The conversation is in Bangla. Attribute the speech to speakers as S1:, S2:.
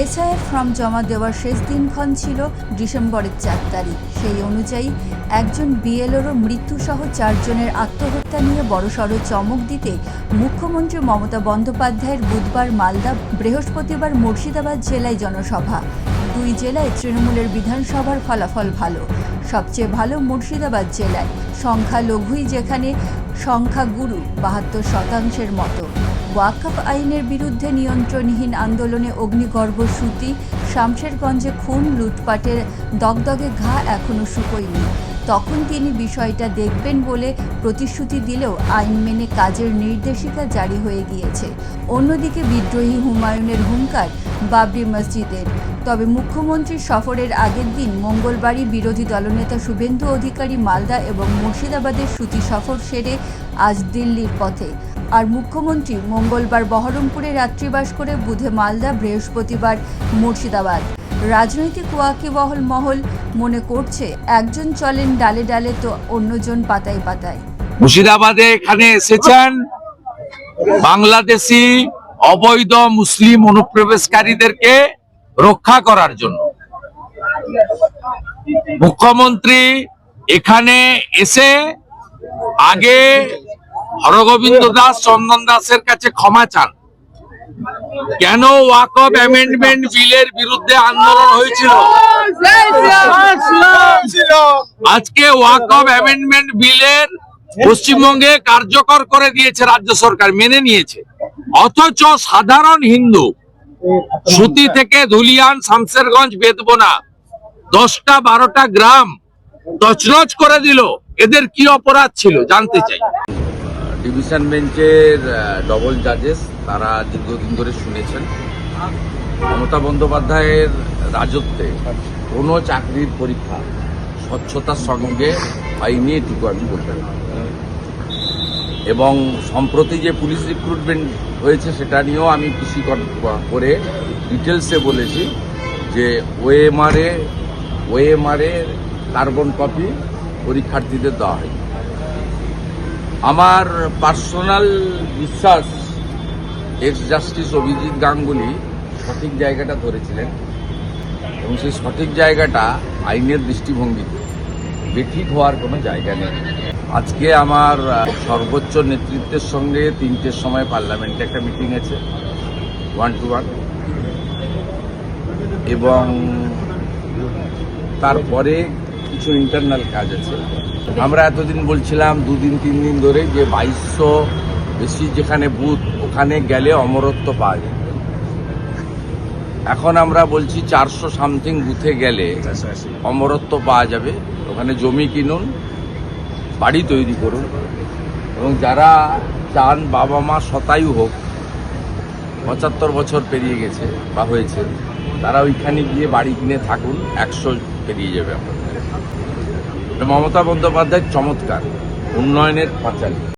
S1: এসআইয়ের ফর্ম জমা দেওয়ার শেষ দিনক্ষণ ছিল ডিসেম্বরের চার তারিখ। সেই অনুযায়ী একজন বিএলওরও মৃত্যুসহ চারজনের আত্মহত্যা নিয়ে বড়সড় চমক দিতে মুখ্যমন্ত্রী মমতা বন্দ্যোপাধ্যায়ের বুধবার মালদা, বৃহস্পতিবার মুর্শিদাবাদ জেলায় জনসভা। দুই জেলায় তৃণমূলের বিধানসভার ফলাফল ভালো। সবচেয়ে ভালো মুর্শিদাবাদ জেলায়। সংখ্যালঘুই যেখানে সংখ্যাগুরু, বাহাত্তর শতাংশের মতো। ওয়াকফ আইনের বিরুদ্ধে নিয়ন্ত্রণহীন আন্দোলনে অগ্নিগর্ভ সুতি, শামশেরগঞ্জে খুন, লুটপাটের দগদগে ঘা এখনও শুকোয়নি। তখন তিনি বিষয়টা দেখবেন বলে প্রতিশ্রুতি দিলেও আইন মেনে কাজের নির্দেশিকা জারি হয়ে গিয়েছে। অন্যদিকে বিদ্রোহী হুমায়ুনের হুঙ্কার বাবরি মসজিদের। তবে মুখ্যমন্ত্রীর সফরের আগের দিন মঙ্গলবারই বিরোধী দলনেতা শুভেন্দু অধিকারী মালদা এবং মুর্শিদাবাদের সুতি সফর সেরে আজ দিল্লির পথে। আর মুখ্যমন্ত্রী মঙ্গলবার বহরমপুরে রাত্রিবাস করে বুধে মালদা, বৃহস্পতিবার মুর্শিদাবাদ। রাজনৈতিক ওয়াকিবহল মহল মনে করছে, একজন চলেন ডালে ডালে তো অন্যজন পাতায় পাতায়।
S2: মুর্শিদাবাদে এখানে এসেছেন বাংলাদেশি অবৈধ মুসলিম অনুপ্রবেশকারীদেরকে রক্ষা করার জন্য। মুখ্যমন্ত্রী এখানে এসে আগে হরগোবিন্দ দাস, চন্দন দাসের কাছে ক্ষমা চান। কেন ওয়াকফ অ্যামেন্ডমেন্ট বিলের বিরুদ্ধে আন্দোলন হয়েছিল? আজকে ওয়াকফ অ্যামেন্ডমেন্ট বিলের পশ্চিমবঙ্গে কার্যকর করে দিয়েছে রাজ্য সরকার, মেনে নিয়েছে। অথচ সাধারণ হিন্দু সুতি থেকে ধুলিয়ান শামসেরগঞ্জ বেদবোনা দশটা বারোটা গ্রাম তছনছ করে দিল। এদের কি অপরাধ ছিল জানতে চাই।
S3: ডিভিশন বেঞ্চের ডবল জাজেস তারা দীর্ঘদিন ধরে শুনেছেন। মমতা বন্দ্যোপাধ্যায়ের রাজত্বে কোনো চাকরির পরীক্ষা স্বচ্ছতার সঙ্গে হয়নি, এটুকু আমি বলতে এবং সম্প্রতি যে পুলিশ রিক্রুটমেন্ট হয়েছে, সেটা নিয়েও আমি পিসি করে ডিটেলসে বলেছি যে ওএমআরএ ওএমআরএ কার্বন কপি পরীক্ষার্থীদের দেওয়া হয়নি। আমার পার্সোনাল বিশ্বাস এক্স জাস্টিস অভিজিৎ গাঙ্গুলি সঠিক জায়গাটা ধরেছিলেন এবং সেই সঠিক জায়গাটা আইনের দৃষ্টিভঙ্গিতে বেঠিক হওয়ার কোনো জায়গা নেই। আজকে আমার সর্বোচ্চ নেতৃত্বের সঙ্গে তিনটের সময় পার্লামেন্টে একটা মিটিং আছে ওয়ান টু ওয়ান এবং তারপরে কিছু ইন্টারনাল কাজ আছে। আমরা এতদিন বলছিলাম, দুদিন তিন দিন ধরে যে বাইশশো বেশি যেখানে বুথ, ওখানে গেলে অমরত্ব পাওয়া যায় এখন আমরা বলছি চারশো সামথিং বুথে গেলে অমরত্ব পাওয়া যাবে। ওখানে জমি কিনুন, বাড়ি তৈরি করুন। এবং যারা চান বাবা মা শতায়ু হোক, পঁচাত্তর বছর পেরিয়ে গেছে বা হয়েছে, তারা ওইখানে গিয়ে বাড়ি কিনে থাকুন, একশো পেরিয়ে যাবে আপনাদের এটা মমতা বন্দ্যোপাধ্যায়ের চমৎকার। উন্নয়নের পাঁচালী।